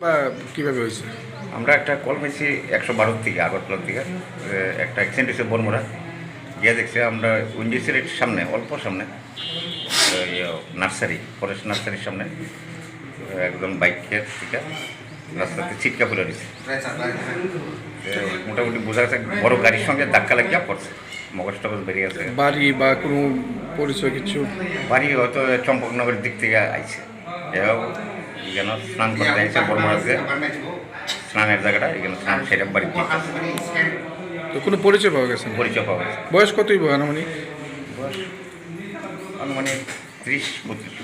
বা কীভাবে হয়েছে? আমরা একটা কল পেয়েছি একশো বারো থেকে আগরতলার থেকে একটা অ্যাক্সিডেন্ট হয়েছে বনমোড়া। গিয়ে দেখছি আমরা উইন্ডিসের সামনে অল্প সামনে ওই, নার্সারি ফরেস্ট নার্সারির সামনে একজন বাইকের থেকে রাস্তাতে ছিটকা পড়ে দিচ্ছে মোটামুটি বোঝা যাচ্ছে বড় গাড়ির সঙ্গে ধাক্কা লাগিয়ে পড়ছে মগজ টগজ বেরিয়ে আছে বাড়ি বা কোনো পরিচয় কিছু? বাড়ি হয়তো চম্পকনগরের দিক থেকে আইছে। এও যেন স্নান করতে আইছে বর্মাতে স্নানের জায়গাটা এখানে স্নান সেটা বাড়ি দিক তো কোনো পরিচয় পাওয়া গেছে? পরিচয় পাওয়া গেছে। বয়স কতই আনুমানিক? বয়স আনুমানিক ত্রিশ বত্রিশ।